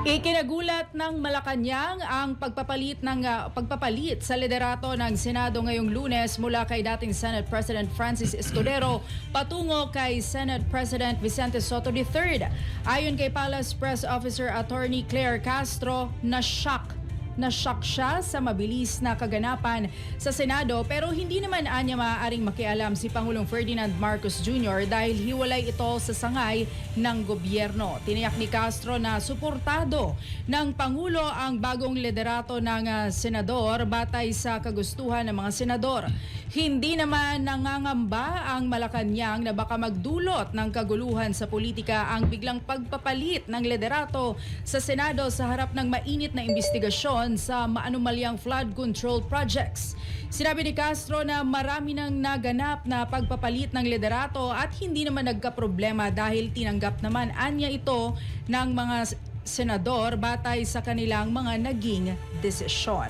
Ikinagulat ng Malacanang ang pagpapalit ng ah, pagpapalit sa liderato ng Senado ngayong Lunes mula kay dating Senate President Francis Escudero patungo kay Senate President Vicente Soto III. Ayon kay Palace Press Officer Attorney Claire Castro, na-shock na-shock siya sa mabilis na kaganapan sa Senado pero hindi naman anya maaaring makialam si Pangulong Ferdinand Marcos Jr. dahil hiwalay ito sa sangay ng gobyerno. Tiniyak ni Castro na suportado ng Pangulo ang bagong liderato ng ah, senador batay sa kagustuhan ng mga senador. Hindi naman nangangamba ang Malacanang na baka magdulot ng kaguluhan sa politika ang biglang pagpapalit ng liderato sa Senado sa harap ng mainit na investigasyon sa maanumalyang flood control projects. Sinabi ni Castro na marami nang naganap na pagpapalit ng liderato at hindi naman nagkaproblema dahil tinanggap naman anya ito ng mga senador batay sa kanilang mga naging desisyon.